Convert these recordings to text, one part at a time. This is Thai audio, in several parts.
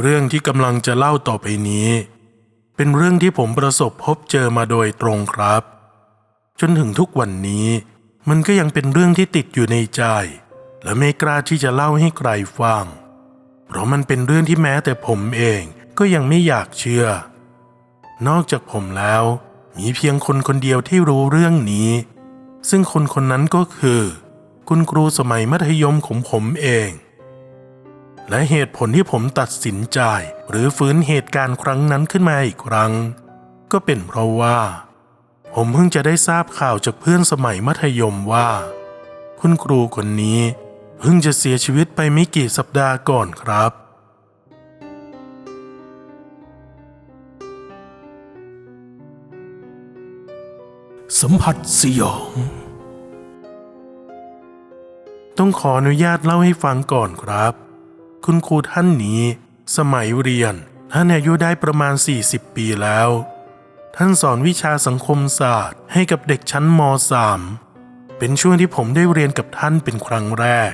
เรื่องที่กำลังจะเล่าต่อไปนี้ เป็นเรื่องที่ผมประสบพบเจอมาโดยตรงครับ จนถึงทุกวันนี้ มันก็ยังเป็นเรื่องที่ติดอยู่ในใจ และไม่กล้าที่จะเล่าให้ใครฟัง เพราะมันเป็นเรื่องที่แม้แต่ผมเองก็ยังไม่อยากเชื่อ นอกจากผมแล้ว มีเพียงคนคนเดียวที่รู้เรื่องนี้ ซึ่งคนคนนั้นก็คือ คุณครูสมัยมัธยมของผมเอง และเหตุผลที่ผมตัดสินใจ หรือฟื้นเหตุการณ์ครั้งนั้นขึ้นมาอีกครั้ง ก็เป็นเพราะว่า ผมเพิ่งจะได้ทราบข่าวจากเพื่อนสมัยมัธยมว่า คุณครูคนนี้เพิ่งจะเสียชีวิตไปไม่กี่สัปดาห์ก่อนครับ สัมผัสสยอง ต้องขออนุญาตเล่าให้ฟังก่อนครับ คุณครูท่านนี้ สมัยเรียน ท่านอายุได้ประมาณ 40 ปีแล้ว ท่านสอนวิชาสังคมศาสตร์ ให้กับเด็กชั้นม .3 เป็นช่วงที่ผมได้เรียนกับท่านเป็นครั้งแรก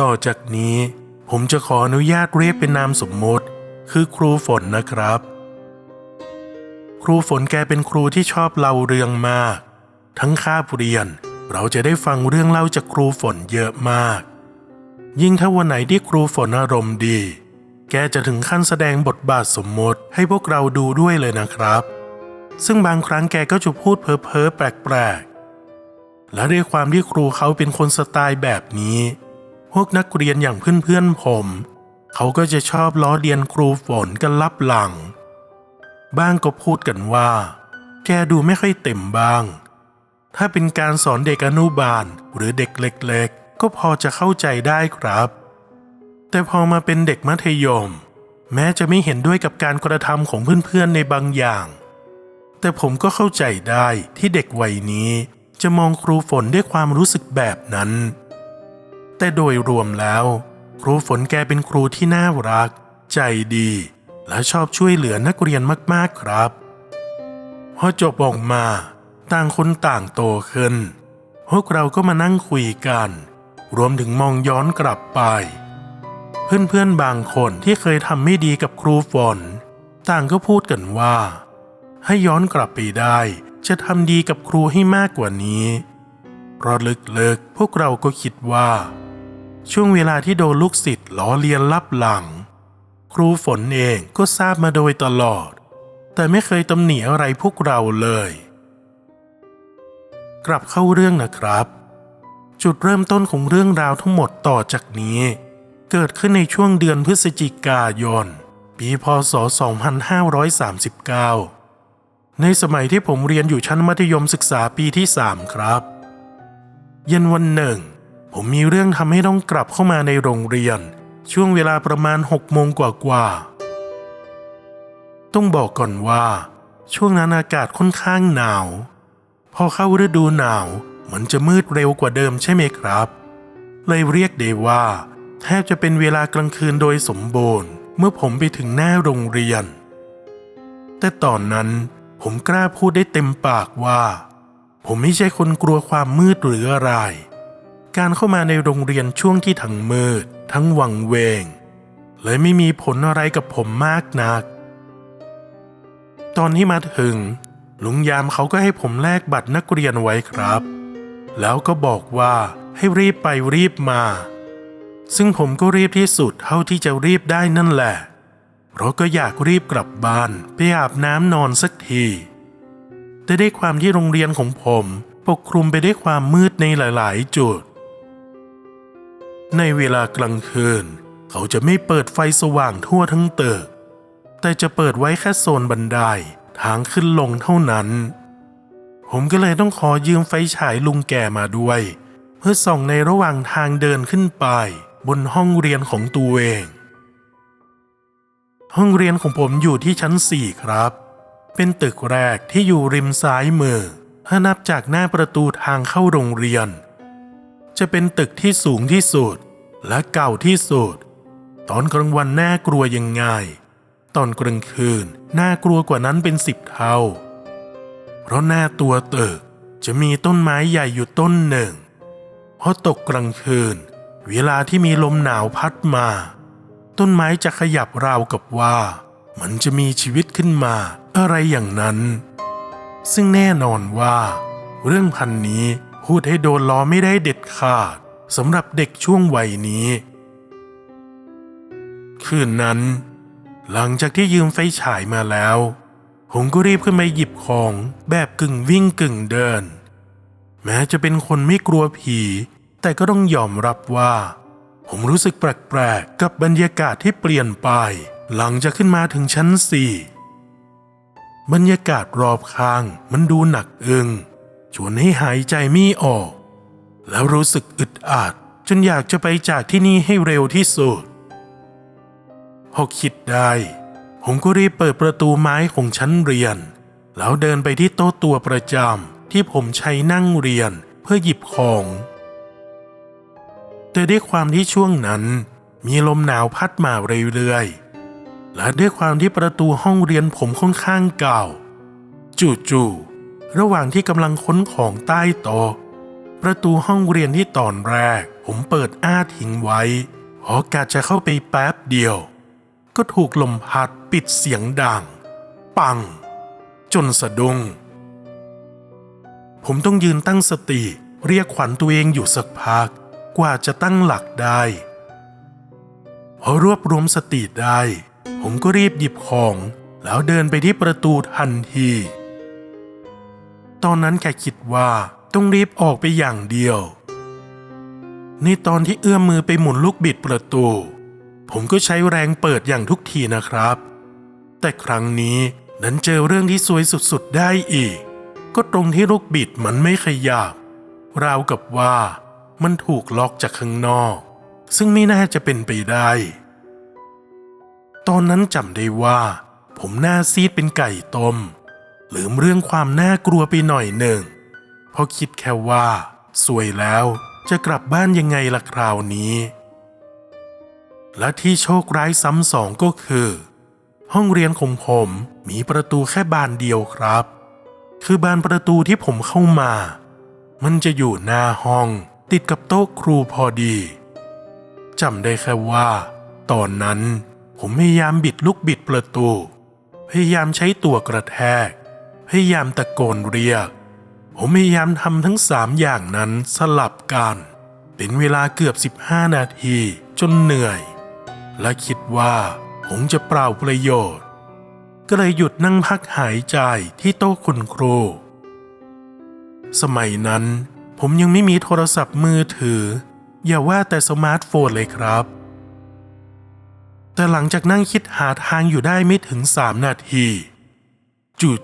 ต่อจากนี้ผมจะขออนุญาตเรียกเป็นนามสมมติ คือครูฝนนะครับ ครูฝนแกเป็นครูที่ชอบเล่าเรื่องมาก ทั้งคาบเรียนเราจะได้ฟังเรื่องเล่าจากครูฝนเยอะมาก ยิ่งถ้าวันไหนที่ครูฝนอารมณ์ดี แกจะถึงขั้นแสดงบทบาทสมมติให้พวกเราดูด้วยเลยนะครับ ซึ่งบางครั้งแกก็จะพูดเพ้อเพ้อๆแปลกๆ และด้วยความที่ครูเขาเป็นคนสไตล์แบบนี้ พวกนักเรียนอย่างเพื่อนๆผม เขาก็จะชอบล้อเลียนครูฝนกันลับหลัง บ้างก็พูดกันว่า แกดูไม่ค่อยเต็มบ้าง ถ้าเป็นการสอนเด็กอนุบาลหรือเด็กเล็กๆ ก็พอจะเข้าใจได้ครับ แต่พอมาเป็นเด็กมัธยม แม้จะไม่เห็นด้วยกับการกระทำของเพื่อนๆในบางอย่าง แต่ผมก็เข้าใจได้ที่เด็กวัยนี้จะมองครูฝนด้วยความรู้สึกแบบนั้น แต่โดยรวมแล้ว ครูฝนแกเป็นครูที่น่ารัก ใจดี และชอบช่วยเหลือนักเรียนมากๆครับ พอจบออกมา ต่างคนต่างโตขึ้น พวกเราก็มานั่งคุยกัน รวมถึงมองย้อนกลับไป เพื่อนๆบางคนที่เคยทำไม่ดีกับครูฝน ต่างก็พูดกันว่า ให้ย้อนกลับไปได้ จะทำดีกับครูให้มากกว่านี้เพราะลึกๆพวกเราก็คิดว่า ช่วงเวลาที่โดนลูกศิษย์ล้อเลียนลับหลัง ครูฝนเองก็ทราบมาโดยตลอด แต่ไม่เคยตำหนิอะไรพวกเราเลย กลับเข้าเรื่องนะครับ จุดเริ่มต้นของเรื่องราวทั้งหมดต่อจากนี้ เกิดขึ้นในช่วงเดือนพฤศจิกายน ปีพศ 2539 ในสมัยที่ผมเรียนอยู่ชั้นมัธยมศึกษาปีที่ 3 ครับ เย็นวันหนึ่ง ผมมีเรื่องทำให้ต้องกลับเข้ามาในโรงเรียน ช่วงเวลาประมาณ6โมงกว่าๆต้องบอกก่อนว่า ช่วงนั้นอากาศค่อนข้างหนาว พอเข้าฤดูหนาว มันจะมืดเร็วกว่าเดิมใช่ไหมครับ เลยเรียกได้ว่า แทบจะเป็นเวลากลางคืนโดยสมบูรณ์ เมื่อผมไปถึงหน้าโรงเรียน แต่ตอนนั้นผมกล้าพูดได้เต็มปากว่า ผมไม่ใช่คนกลัวความมืดหรืออะไร การเข้ามาในโรงเรียนช่วงที่ทั้งมืด ทั้งวังเวงเลยไม่มีผลอะไรกับผมมากนัก ตอนที่มาถึง ลุงยามเขาก็ให้ผมแลกบัตรนักเรียนไว้ครับ แล้วก็บอกว่าให้รีบไปรีบมา ซึ่งผมก็รีบที่สุดเท่าที่จะรีบได้นั่นแหละเพราะก็อยากรีบกลับบ้านไปอาบน้ำนอนสักทีแต่ด้วยความที่โรงเรียนของผมปกคลุมไปด้วยความมืดในหลาย ๆ จุด ในเวลากลางคืน เขาจะไม่เปิดไฟสว่างทั่วทั้งตึก แต่จะเปิดไว้แค่โซนบันไดทางขึ้นลงเท่านั้น ผมก็เลยต้องขอยืมไฟฉายลุงแก่มาด้วย เพื่อส่องในระหว่างทางเดินขึ้นไป บนห้องเรียนของตัวเอง ห้องเรียนของผมอยู่ที่ชั้นสี่ครับ เป็นตึกแรกที่อยู่ริมซ้ายมือ ถ้านับจากหน้าประตูทางเข้าโรงเรียน จะเป็นตึกที่สูงที่สุดและเก่าที่สุด ตอนกลางวันน่ากลัวยังไง ตอนกลางคืนน่ากลัวกว่านั้นเป็นสิบเท่า ราะหน้าตัวตึกจะมีต้นไม้ใหญ่อยู่ต้นหนึ่งพอตกกลางคืน เวลาที่มีลมหนาวพัดมา ต้นไม้จะขยับราวกับว่า มันจะมีชีวิตขึ้นมาอะไรอย่างนั้น ซึ่งแน่นอนว่า เรื่องพันนี้พูดให้โดนล้อไม่ได้เด็ดขาดสำหรับเด็กช่วงวัยนี้ คืนนั้น หลังจากที่ยืมไฟฉายมาแล้ว ผมก็รีบขึ้นไปหยิบของแบบกึ่งวิ่งกึ่งเดิน แม้จะเป็นคนไม่กลัวผี แต่ก็ต้องยอมรับว่า ผมรู้สึกแปลกๆ กับบรรยากาศที่เปลี่ยนไป หลังจากขึ้นมาถึงชั้นสี่บรรยากาศรอบข้างมันดูหนักอึงชวนให้หายใจไม่ออก แล้วรู้สึกอึดอัดจนอยากจะไปจากที่นี่ให้เร็วที่สุดพอคิดได้ ผมก็รีบเปิดประตูไม้ของชั้นเรียน แล้วเดินไปที่โต๊ะตัวประจำที่ผมใช้นั่งเรียนเพื่อหยิบของ แต่ด้วยความที่ช่วงนั้น มีลมหนาวพัดมาเรื่อยๆ และด้วยความที่ประตูห้องเรียนผมค่อนข้างเก่า จู่ๆ ระหว่างที่กำลังค้นของใต้โต๊ะประตูห้องเรียนที่ตอนแรก ผมเปิดอ้าทิ้งไว้เพราะกะจะเข้าไปแป๊บเดียว ก็ถูกลมพัดปิดเสียงดัง ปัง จนสะดุ้งผมต้องยืนตั้งสติเรียกขวัญตัวเองอยู่สักพัก กว่าจะตั้งหลักได้ พอรวบรวมสติได้ ผมก็รีบหยิบของ แล้วเดินไปที่ประตูทันที ตอนนั้นแกคิดว่าต้องรีบออกไปอย่างเดียว ในตอนที่เอื้อมมือไปหมุนลูกบิดประตู ผมก็ใช้แรงเปิดอย่างทุกทีนะครับ แต่ครั้งนี้นั้นเจอเรื่องที่ซวยสุดๆได้อีก ก็ตรงที่ลูกบิดมันไม่ขยับ ราวกับว่ามันถูกล็อกจากข้างนอก ซึ่งไม่น่าจะเป็นไปได้ ตอนนั้นจำได้ว่า ผมหน้าซีดเป็นไก่ต้มลืมเรื่องความน่ากลัวไปหน่อยหนึ่ง เพราะคิดแค่ว่า สวยแล้วจะกลับบ้านยังไงล่ะคราวนี้ และที่โชคร้ายซ้ำสองก็คือ ห้องเรียนของผมมีประตูแค่บานเดียวครับ คือบานประตูที่ผมเข้ามา มันจะอยู่หน้าห้องติดกับโต๊ะครูพอดีจำได้แค่ว่า ตอนนั้นผมพยายามบิดลูกบิดประตู พยายามใช้ตัวกระแทก พยายามตะโกนเรียก ผมพยายามทำทั้งสามอย่างนั้นสลับกัน เป็นเวลาเกือบ 15 นาทีจนเหนื่อย และคิดว่าผมจะเปล่าประโยชน์ ก็เลยหยุดนั่งพักหายใจที่โต๊ะคุณครู สมัยนั้น ผมยังไม่มีโทรศัพท์มือถือ อย่าว่าแต่สมาร์ทโฟนเลยครับ แต่หลังจากนั่งคิดหาทางอยู่ได้ไม่ถึงสามนาที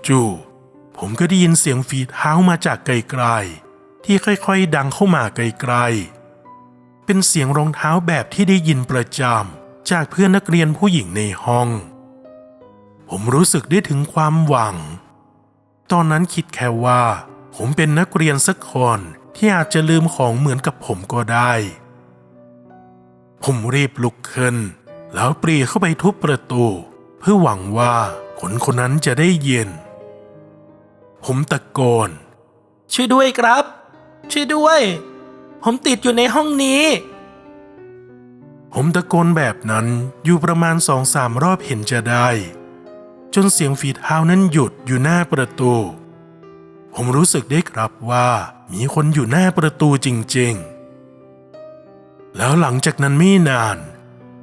จู่ๆผมก็ได้ยินเสียงฝีเท้ามาจากไกลๆที่ค่อยๆ ดังเข้ามาไกลๆเป็นเสียงรองเท้าแบบที่ได้ยินประจำ จากเพื่อนนักเรียนผู้หญิงในห้อง ผมรู้สึกได้ถึงความหวัง ตอนนั้นคิดแค่ว่า ผมเป็นนักเรียนสักคนที่อาจจะลืมของเหมือนกับผมก็ได้ ผมรีบลุกขึ้น แล้วปรีเข้าไปทุบประตู เพื่อหวังว่าคนคนนั้นจะได้เยินผมตะโกน ช่วยด้วยครับ ช่วยด้วย ผมติดอยู่ในห้องนี้ ผมตะโกนแบบนั้นอยู่ประมาณสองสามรอบเห็นจะได้ จนเสียงฝีเท้านั้นหยุดอยู่หน้าประตู ผมรู้สึกได้ครับว่ามีคนอยู่หน้าประตูจริงๆ แล้วหลังจากนั้นไม่นาน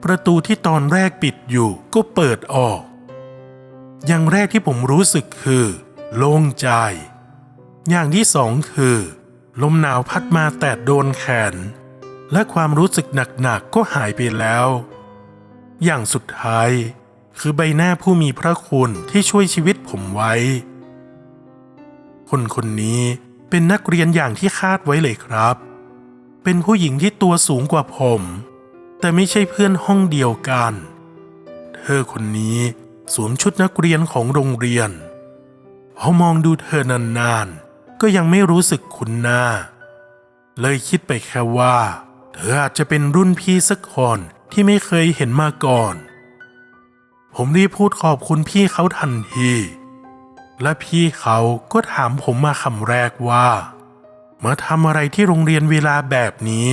ประตูที่ตอนแรกปิดอยู่ก็เปิดออก อย่างแรกที่ผมรู้สึกคือ โล่งใจ อย่างที่สองคือ ลมหนาวพัดมาแตะโดนแขน และความรู้สึกหนักๆก็หายไปแล้ว อย่างสุดท้าย คือใบหน้าผู้มีพระคุณที่ช่วยชีวิตผมไว้ คนคนนี้เป็นนักเรียนอย่างที่คาดไว้เลยครับ เป็นผู้หญิงที่ตัวสูงกว่าผม แต่ไม่ใช่เพื่อนห้องเดียวกัน เธอคนนี้สวมชุดนักเรียนของโรงเรียนพอมองดูเธอนานๆ ก็ยังไม่รู้สึกคุ้นหน้า เลยคิดไปแค่ว่า ธออาจจะเป็นรุ่นพี่สักคนที่ไม่เคยเห็นมาก่อน ผมรีบพูดขอบคุณพี่เขาทันที และพี่เขาก็ถามผมมาคำแรกว่า มาทำอะไรที่โรงเรียนเวลาแบบนี้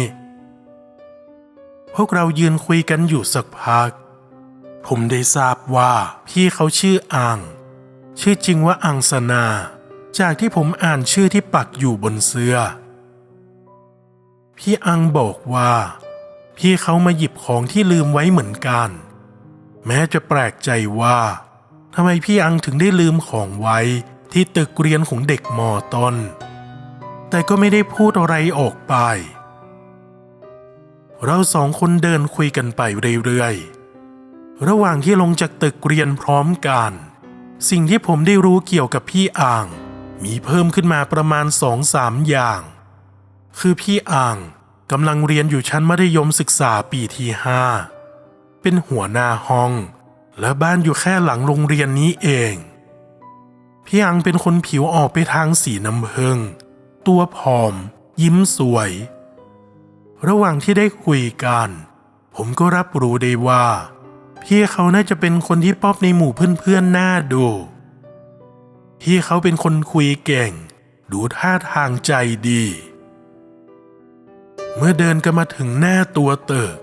พวกเรายืนคุยกันอยู่สักพัก ผมได้ทราบว่าพี่เขาชื่ออัง ชื่อจริงว่าอังสนา จากที่ผมอ่านชื่อที่ปักอยู่บนเสื้อ พี่อังบอกว่า พี่เขามาหยิบของที่ลืมไว้เหมือนกัน แม้จะแปลกใจว่าทำไมพี่อังถึงได้ลืมของไว้ที่ตึกเรียนของเด็กมอต้น แต่ก็ไม่ได้พูดอะไรออกไป เราสองคนเดินคุยกันไปเรื่อยๆ ระหว่างที่ลงจากตึกเรียนพร้อมกัน สิ่งที่ผมได้รู้เกี่ยวกับพี่อ่าง มีเพิ่มขึ้นมาประมาณสองสามอย่าง คือพี่อ่างกำลังเรียนอยู่ชั้นมัธยมศึกษาปีที่ห้าเป็นหัวหน้าห้อง และบ้านอยู่แค่หลังโรงเรียนนี้เอง พี่อังเป็นคนผิวออกไปทางสีน้ำผึ้งตัวผอม ยิ้มสวย ระหว่างที่ได้คุยกัน ผมก็รับรู้ได้ว่า พี่เขาน่าจะเป็นคนที่ป๊อปในหมู่เพื่อนๆหน้าดู พี่เขาเป็นคนคุยเก่ง ดูท่าทางใจดี เมื่อเดินกันมาถึงหน้าตัวตึก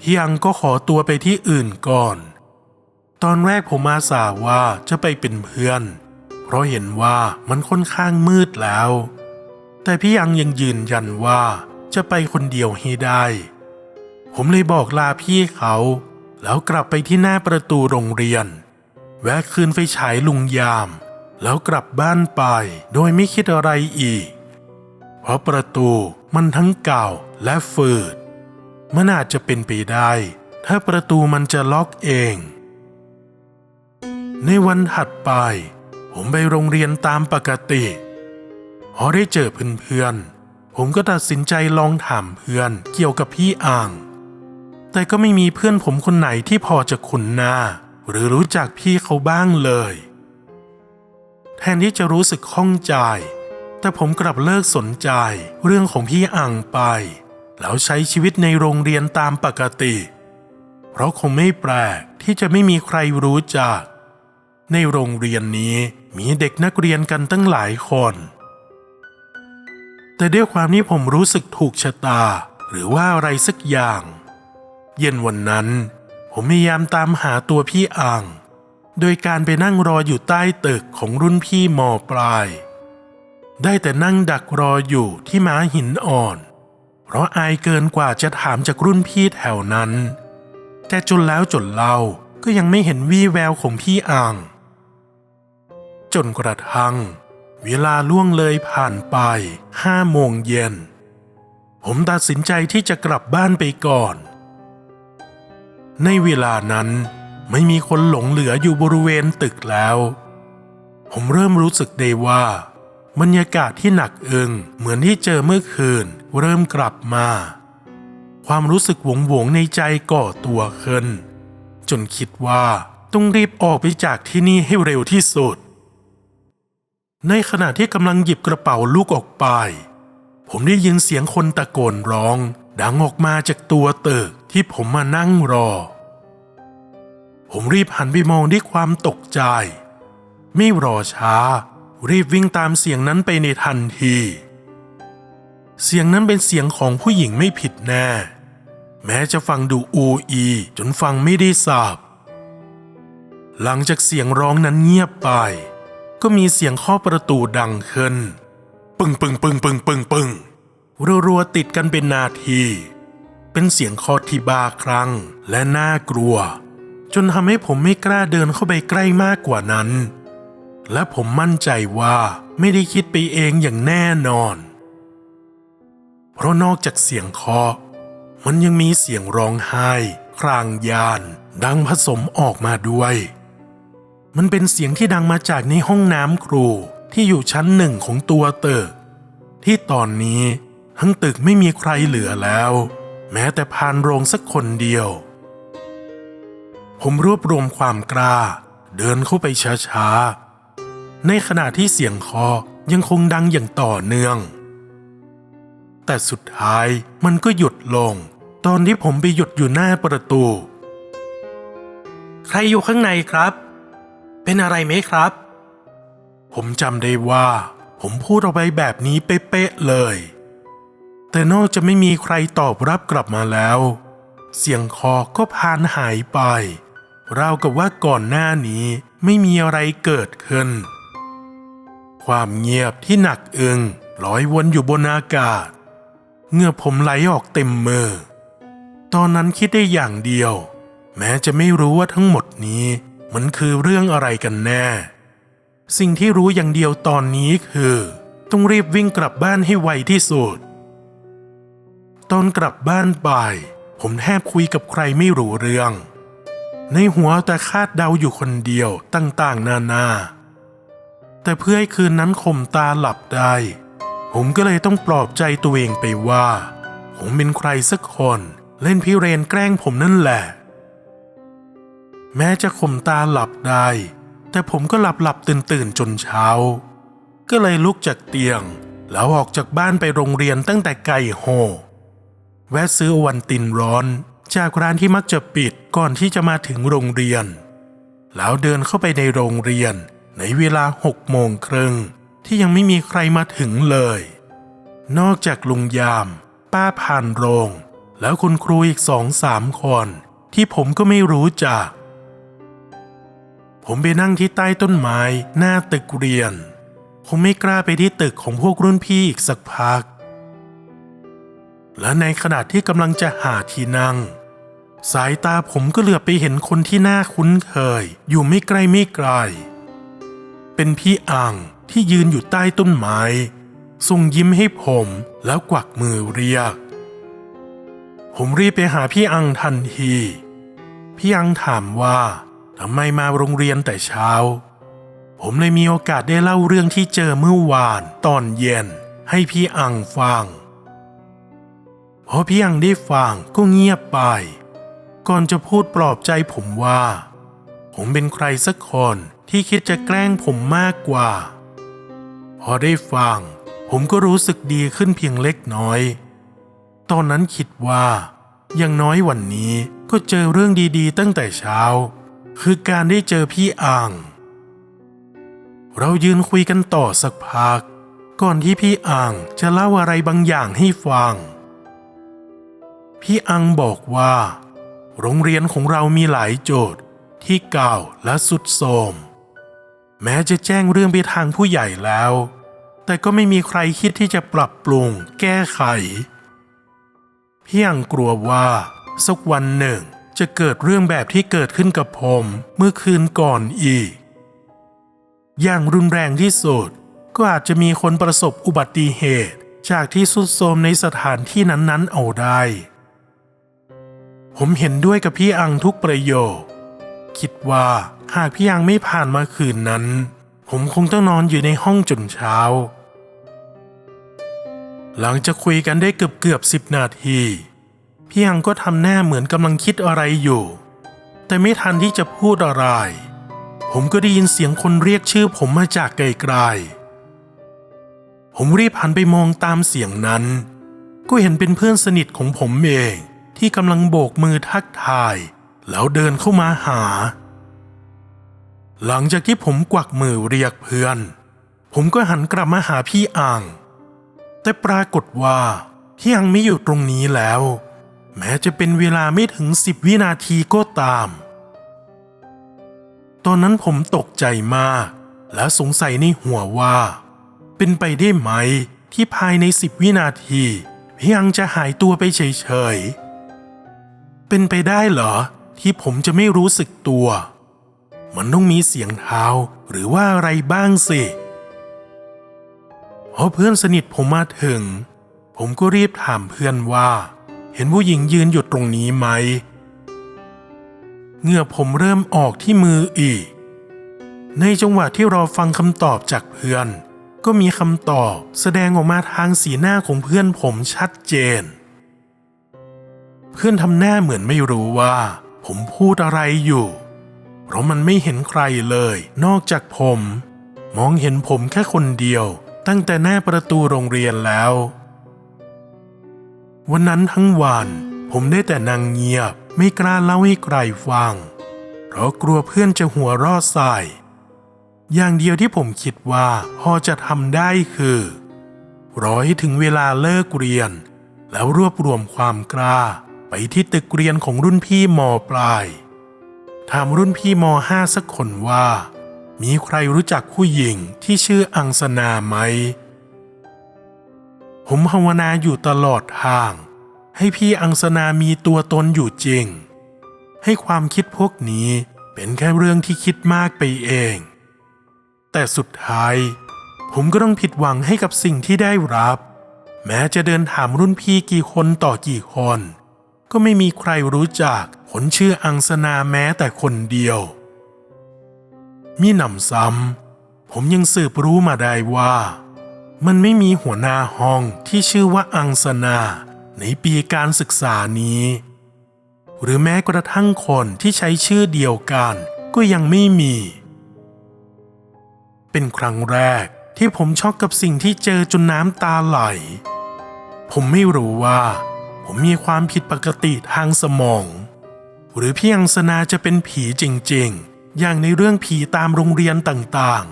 พี่อังก็ขอตัวไปที่อื่นก่อน ตอนแรกผมอาสาว่าจะไปเป็นเพื่อน เพราะเห็นว่ามันค่อนข้างมืดแล้ว แต่พี่ยังยังยืนยันว่าจะไปคนเดียวให้ได้ ผมเลยบอกลาพี่เขา แล้วกลับไปที่หน้าประตูโรงเรียน แวะคืนไฟฉายลุงยาม แล้วกลับบ้านไปโดยไม่คิดอะไรอีก เพราะประตูมันทั้งเก่า และฝืด มันอาจจะเป็นไปได้ ถ้าประตูมันจะล็อกเอง ในวันถัดไป ผมไปโรงเรียนตามปกติพอได้เจอเพื่อนๆ ผมก็ตัดสินใจลองถามเพื่อนเกี่ยวกับพี่อ่าง แต่ก็ไม่มีเพื่อนผมคนไหนที่พอจะคุ้นหน้า หรือรู้จักพี่เขาบ้างเลย แทนที่จะรู้สึกข้องใจ แต่ผมกลับเลิกสนใจเรื่องของพี่อ่างไป แล้วใช้ชีวิตในโรงเรียนตามปกติ เพราะคงไม่แปลกที่จะไม่มีใครรู้จัก ในโรงเรียนนี้มีเด็กนักเรียนกันตั้งหลายคน แต่ด้วยความที่ผมรู้สึกถูกชะตาหรือว่าอะไรสักอย่าง เย็นวันนั้น ผมพยายามตามหาตัวพี่อ่าง โดยการไปนั่งรออยู่ใต้ตึกของรุ่นพี่มปลาย ได้แต่นั่งดักรออยู่ที่ม้าหินอ่อน เพราะอายเกินกว่าจะถามจากรุ่นพี่แถวนั้น แต่จนแล้วจนเล่าก็ยังไม่เห็นวี่แววของพี่อ่าง จนกระทั่ง เวลาล่วงเลยผ่านไปห้าโมงเย็น ผมตัดสินใจที่จะกลับบ้านไปก่อน ในเวลานั้นไม่มีคนหลงเหลืออยู่บริเวณตึกแล้ว ผมเริ่มรู้สึกได้ว่า บรรยากาศที่หนักอึงเหมือนที่เจอเมื่อคืน เริ่มกลับมา ความรู้สึกหวงหวงในใจก่อตัวขึ้น จนคิดว่าต้องรีบออกไปจากที่นี่ให้เร็วที่สุด ในขณะที่กำลังหยิบกระเป๋าลูกออกไป ผมได้ยินเสียงคนตะโกนร้อง ดังออกมาจากตัวตึกที่ผมมานั่งรอ ผมรีบหันไปมองด้วยความตกใจ ไม่รอช้า รีบวิ่งตามเสียงนั้นไปในทันที เสียงนั้นเป็นเสียงของผู้หญิงไม่ผิดแน่ แม้จะฟังดูอูอี จนฟังไม่ได้สับหลังจากเสียงร้องนั้นเงียบไป ก็มีเสียงเคาะประตูดังขึ้น ปึ้งปึ้งปึ้งปึ้งปึ้งปึ้งรัวๆติดกันเป็นนาที เป็นเสียงคาะที่บาครั้งและน่ากลัว จนทำให้ผมไม่กล้าเดินเข้าไปใกล้มากกว่านั้น และผมมั่นใจว่าไม่ได้คิดไปเองอย่างแน่นอน เพราะนอกจากเสียงเคาะมันยังมีเสียงร้องไห้ครางยาน ดังผสมออกมาด้วย มันเป็นเสียงที่ดังมาจากในห้องน้ำครูที่อยู่ชั้นหนึ่งของตัวตึก ที่ตอนนี้ทั้งตึกไม่มีใครเหลือแล้ว แม้แต่พานโรงสักคนเดียว ผมรวบรวมความกล้า เดินเข้าไปช้าๆ ในขณะที่เสียงคาะยังคงดังอย่างต่อเนื่อง แต่สุดท้ายมันก็หยุดลง ตอนที่ผมไปหยุดอยู่หน้าประตู ใครอยู่ข้างในครับ เป็นอะไรไหมครับ ผมจำได้ว่า ผมพูดออกไปแบบนี้เป๊ะๆเลย แต่นอกจะไม่มีใครตอบรับกลับมาแล้ว เสียงคอก็พานหายไปราวกับว่าก่อนหน้านี้ไม่มีอะไรเกิดขึ้น ความเงียบที่หนักอึงลอยวนอยู่บนอากาศ เงื่อผมไหลออกเต็มมือ ตอนนั้นคิดได้อย่างเดียว แม้จะไม่รู้ว่าทั้งหมดนี้ มันคือเรื่องอะไรกันแน่ สิ่งที่รู้อย่างเดียวตอนนี้คือ ต้องรีบวิ่งกลับบ้านให้ไวที่สุด ตอนกลับบ้านไปผมแทบคุยกับใครไม่รู้เรื่อง ในหัวแต่คาดเดาอยู่คนเดียวต่างๆ นานา แต่เพื่อให้คืนนั้นข่มตาหลับได้ ผมก็เลยต้องปลอบใจตัวเองไปว่า ผมเป็นใครสักคนเล่นพิเรนแกล้งผมนั่นแหละ แม้จะข่มตาหลับได้ แต่ผมก็หลับหลับตื่นตื่นจนเช้า ก็เลยลุกจากเตียง แล้วออกจากบ้านไปโรงเรียนตั้งแต่ไก่โฮแวะซื้อโอวันตินร้อน จากร้านที่มักจะปิดก่อนที่จะมาถึงโรงเรียน แล้วเดินเข้าไปในโรงเรียนในเวลาหกโมงครึ่ง ที่ยังไม่มีใครมาถึงเลย นอกจากลุงยาม ป้าผ่านโรง แล้วคุณครูอีกสองสามคน ที่ผมก็ไม่รู้จัก ผมไปนั่งที่ใต้ต้นไม้หน้าตึกเรียน ผมไม่กล้าไปที่ตึกของพวกรุ่นพี่อีกสักพัก และในขณะที่กำลังจะหาที่นั่ง สายตาผมก็เหลือบไปเห็นคนที่น่าคุ้นเคย อยู่ไม่ไกลไม่ไกลเป็นพี่อ่าง ที่ยืนอยู่ใต้ต้นไม้ส่งยิ้มให้ผมแล้วกวักมือเรียก ผมรีบไปหาพี่อังทันที พี่อังถามว่าทำไมมาโรงเรียนแต่เช้า ผมเลยมีโอกาสได้เล่าเรื่องที่เจอเมื่อวานตอนเย็นให้พี่อังฟัง พอพี่อังได้ฟังก็เงียบไป ก่อนจะพูดปลอบใจผมว่า ผมเป็นใครสักคนที่คิดจะแกล้งผมมากกว่า พอได้ฟัง ผมก็รู้สึกดีขึ้นเพียงเล็กน้อย ตอนนั้นคิดว่า อย่างน้อยวันนี้ก็เจอเรื่องดีๆ ตั้งแต่เช้า คือการได้เจอพี่อ่าง เรายืนคุยกันต่อสักพัก ก่อนที่พี่อ่างจะเล่าอะไรบางอย่างให้ฟัง พี่อังบอกว่า โรงเรียนของเรามีหลายโจทย์ที่เก่าและสุดโทมแม้จะแจ้งเรื่องไปทางผู้ใหญ่แล้ว แต่ก็ไม่มีใครคิดที่จะปรับปรุงแก้ไขพี่อังกลัวว่าสักวันหนึ่งจะเกิดเรื่องแบบที่เกิดขึ้นกับผมเมื่อคืนก่อนอีก อย่างรุนแรงที่สุดก็อาจจะมีคนประสบอุบัติเหตุจากที่สุดโทมในสถานที่นั้นๆเอาได้ ผมเห็นด้วยกับพี่อังทุกประโยค คิดว่าหากพี่อังไม่ผ่านมาคืนนั้น ผมคงต้องนอนอยู่ในห้องจนเช้า หลังจากคุยกันได้เกือบเกือบสิบนาที พี่อังก็ทำหน้าเหมือนกำลังคิดอะไรอยู่ แต่ไม่ทันที่จะพูดอะไร ผมก็ได้ยินเสียงคนเรียกชื่อผมมาจากไกลๆผมรีบหันไปมองตามเสียงนั้น ก็เห็นเป็นเพื่อนสนิทของผมเองที่กำลังโบกมือทักทาย แล้วเดินเข้ามาหา หลังจากที่ผมกวักมือเรียกเพื่อน ผมก็หันกลับมาหาพี่อ่าง แต่ปรากฏว่าพี่อังไม่อยู่ตรงนี้แล้ว แม้จะเป็นเวลาไม่ถึงสิบวินาทีก็ตาม ตอนนั้นผมตกใจมาก และสงสัยในหัวว่า เป็นไปได้ไหมที่ภายในสิบวินาทีพี่อังจะหายตัวไปเฉยๆ เป็นไปได้เหรอ ที่ผมจะไม่รู้สึกตัว มันต้องมีเสียงเท้าหรือว่าอะไรบ้างสิ พอเพื่อนสนิทผมมาถึง ผมก็รีบถามเพื่อนว่า เห็นผู้หญิงยืนอยู่ตรงนี้ไหมเหงื่อผมเริ่มออกที่มืออีก ในจังหวะที่รอฟังคำตอบจากเพื่อน ก็มีคำตอบแสดงออกมาทางสีหน้าของเพื่อนผมชัดเจน เพื่อนทำหน้าเหมือนไม่รู้ว่า ผมพูดอะไรอยู่ เพราะมันไม่เห็นใครเลย นอกจากผม มองเห็นผมแค่คนเดียว ตั้งแต่หน้าประตูโรงเรียนแล้ว วันนั้นทั้งวันผมได้แต่นั่งเงียบไม่กล้าเล่าให้ใครฟัง เพราะกลัวเพื่อนจะหัวรอดใส่ อย่างเดียวที่ผมคิดว่าพอจะทำได้คือ รอให้ถึงเวลาเลิกเรียน แล้วรวบรวมความกล้า ไปที่ตึกเรียนของรุ่นพี่มปลาย ถามรุ่นพี่ม .5 สักคนว่า มีใครรู้จักผู้หญิงที่ชื่ออังสนาไหม ผมภาวนาอยู่ตลอดทาง ให้พี่อังสนามีตัวตนอยู่จริง ให้ความคิดพวกนี้เป็นแค่เรื่องที่คิดมากไปเอง แต่สุดท้าย ผมก็ต้องผิดหวังให้กับสิ่งที่ได้รับ แม้จะเดินถามรุ่นพี่กี่คนต่อกี่คน ก็ไม่มีใครรู้จักคนชื่ออังสนาแม้แต่คนเดียว มีหนำซ้ำผมยังสืบรู้มาได้ว่า มันไม่มีหัวหน้าห้องที่ชื่อว่าอังสนา ในปีการศึกษานี้ หรือแม้กระทั่งคนที่ใช้ชื่อเดียวกันก็ยังไม่มี เป็นครั้งแรกที่ผมช็อกกับสิ่งที่เจอจนน้ำตาไหล ผมไม่รู้ว่า ผมมีความผิดปกติทางสมอง หรือพี่อังสนาจะเป็นผีจริงๆ อย่างในเรื่องผีตามโรงเรียนต่าง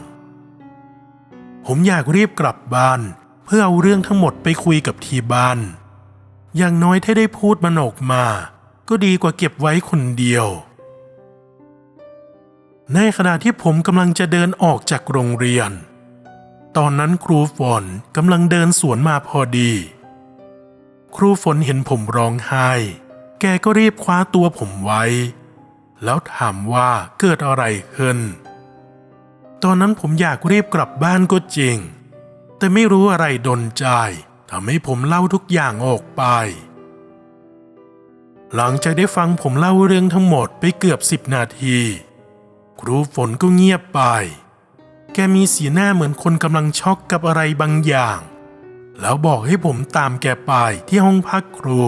ๆ ผมอยากรีบกลับบ้าน เพื่อเอาเรื่องทั้งหมดไปคุยกับที่บ้าน อย่างน้อยถ้าได้พูดมันออกมา ก็ดีกว่าเก็บไว้คนเดียว ในขณะที่ผมกำลังจะเดินออกจากโรงเรียน ตอนนั้นครูฝนกำลังเดินสวนมาพอดี ครูฝนเห็นผมร้องไห้ แกก็รีบคว้าตัวผมไว้ แล้วถามว่าเกิดอะไรขึ้น ตอนนั้นผมอยากรีบกลับบ้านก็จริง แต่ไม่รู้อะไรดนใจทำให้ผมเล่าทุกอย่างออกไป หลังจากได้ฟังผมเล่าเรื่องทั้งหมดไปเกือบสิบนาที ครูฝนก็เงียบไป แกมีสีหน้าเหมือนคนกำลังช็อกกับอะไรบางอย่าง แล้วบอกให้ผมตามแกไปที่ห้องพักครู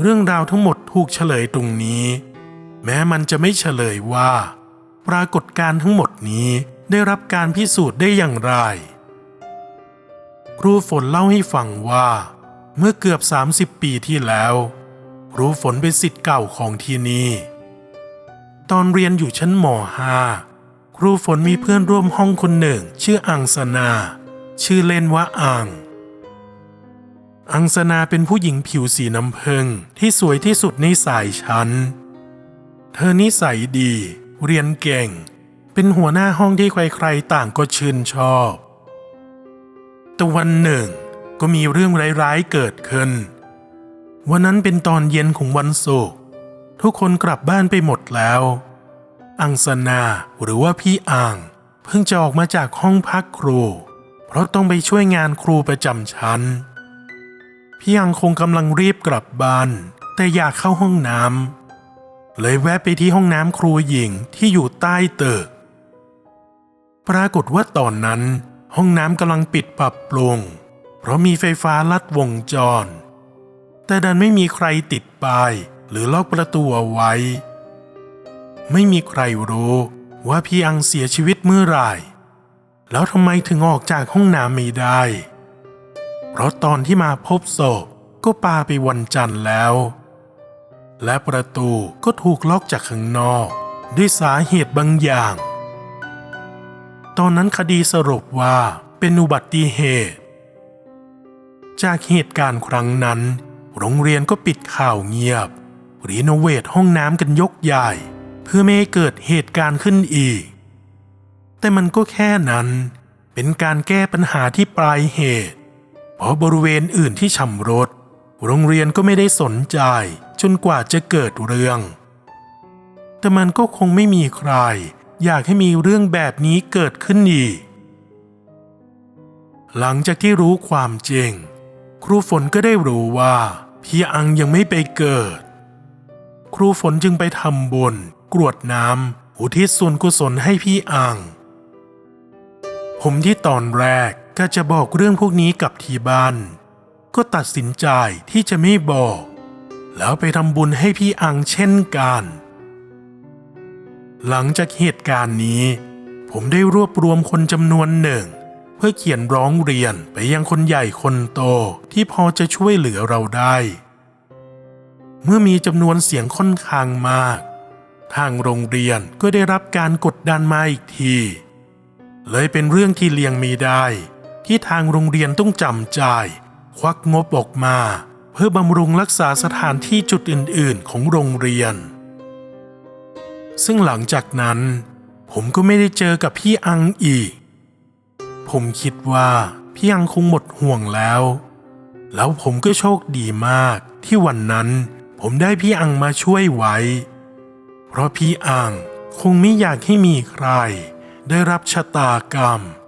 เรื่องราวทั้งหมดถูกเฉลยตรงนี้ แม้มันจะไม่เฉลยว่า ปรากฏการ์ทั้งหมดนี้ได้รับการพิสูจน์ได้อย่างไร ครูฝนเล่าให้ฟังว่า เมื่อเกือบ 30 ปีที่แล้ว ครูฝนเป็นสิทธิ์เก่าของที่นี่ ตอนเรียนอยู่ชั้นม .5 ครูฝนมีเพื่อนร่วมห้องคนหนึ่ง ชื่ออังสนา ชื่อเล่นว่าอัง อังสนาเป็นผู้หญิงผิวสีน้ำผึ้งที่สวยที่สุดในสายชั้น เธอนิสัยดี เรียนเก่ง เป็นหัวหน้าห้องที่ใครๆต่างก็ชื่นชอบ แต่วันหนึ่งก็มีเรื่องร้ายๆเกิดขึ้น วันนั้นเป็นตอนเย็นของวันศุกร์ทุกคนกลับบ้านไปหมดแล้ว อังสนาหรือว่าพี่อ่าง เพิ่งจะออกมาจากห้องพักครู เพราะต้องไปช่วยงานครูประจำชั้น พี่อังคงกำลังรีบกลับบ้าน แต่อยากเข้าห้องน้ำเลยแวะไปที่ห้องน้ำครูหญิงที่อยู่ใต้ตึกปรากฏว่าตอนนั้น ห้องน้ำกำลังปิดปรับปรุง เพราะมีไฟฟ้าลัดวงจร แต่ดันไม่มีใครติดป้ายหรือล็อกประตูเอาไว้ ไม่มีใครรู้ว่าพี่อังเสียชีวิตเมื่อไหร่ แล้วทำไมถึงออกจากห้องน้ำไม่ได้ เพราะตอนที่มาพบศพก็ปาไปวันจันทร์แล้ว และประตูก็ถูกล็อกจากข้างนอก ด้วยสาเหตุบางอย่าง ตอนนั้นคดีสรุปว่าเป็นอุบัติเหตุ จากเหตุการณ์ครั้งนั้น โรงเรียนก็ปิดข่าวเงียบ รีโนเวทห้องน้ำกันยกใหญ่ เพื่อไม่ให้เกิดเหตุการณ์ขึ้นอีก แต่มันก็แค่นั้น เป็นการแก้ปัญหาที่ปลายเหตุ เพราะบริเวณอื่นที่ชำรุดโรงเรียนก็ไม่ได้สนใจจนกว่าจะเกิดเรื่อง แต่มันก็คงไม่มีใคร อยากให้มีเรื่องแบบนี้เกิดขึ้นอีก หลังจากที่รู้ความจริง ครูฝนก็ได้รู้ว่า พี่อังยังไม่ไปเกิด ครูฝนจึงไปทำบุญกรวดน้ำอุทิศส่วนกุศลให้พี่อัง ผมที่ตอนแรก กจะบอกเรื่องพวกนี้กับที่บ้าน ก็ตัดสินใจที่จะไม่บอก แล้วไปทำบุญให้พี่อังเช่นกัน หลังจากเหตุการณ์นี้ ผมได้รวบรวมคนจำนวนหนึ่ง เพื่อเขียนร้องเรียนไปยังคนใหญ่คนโตที่พอจะช่วยเหลือเราได้ เมื่อมีจำนวนเสียงค่อนข้างมาก ทางโรงเรียนก็ได้รับการกดดันมาอีกทีเลยเป็นเรื่องที่เลี่ยงไม่ได้ ที่ทางโรงเรียนต้องจำจ่าย ควักงบออกมา เพื่อบำรุงรักษาสถานที่จุดอื่น ๆ ของโรงเรียน ซึ่งหลังจากนั้น ผมก็ไม่ได้เจอกับพี่อังอีก ผมคิดว่าพี่อังคงหมดห่วงแล้ว แล้วผมก็โชคดีมากที่วันนั้นผมได้พี่อังมาช่วยไว้ เพราะพี่อังคงไม่อยากให้มีใคร ได้รับชะตากรรม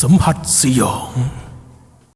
สัมผัสสยอง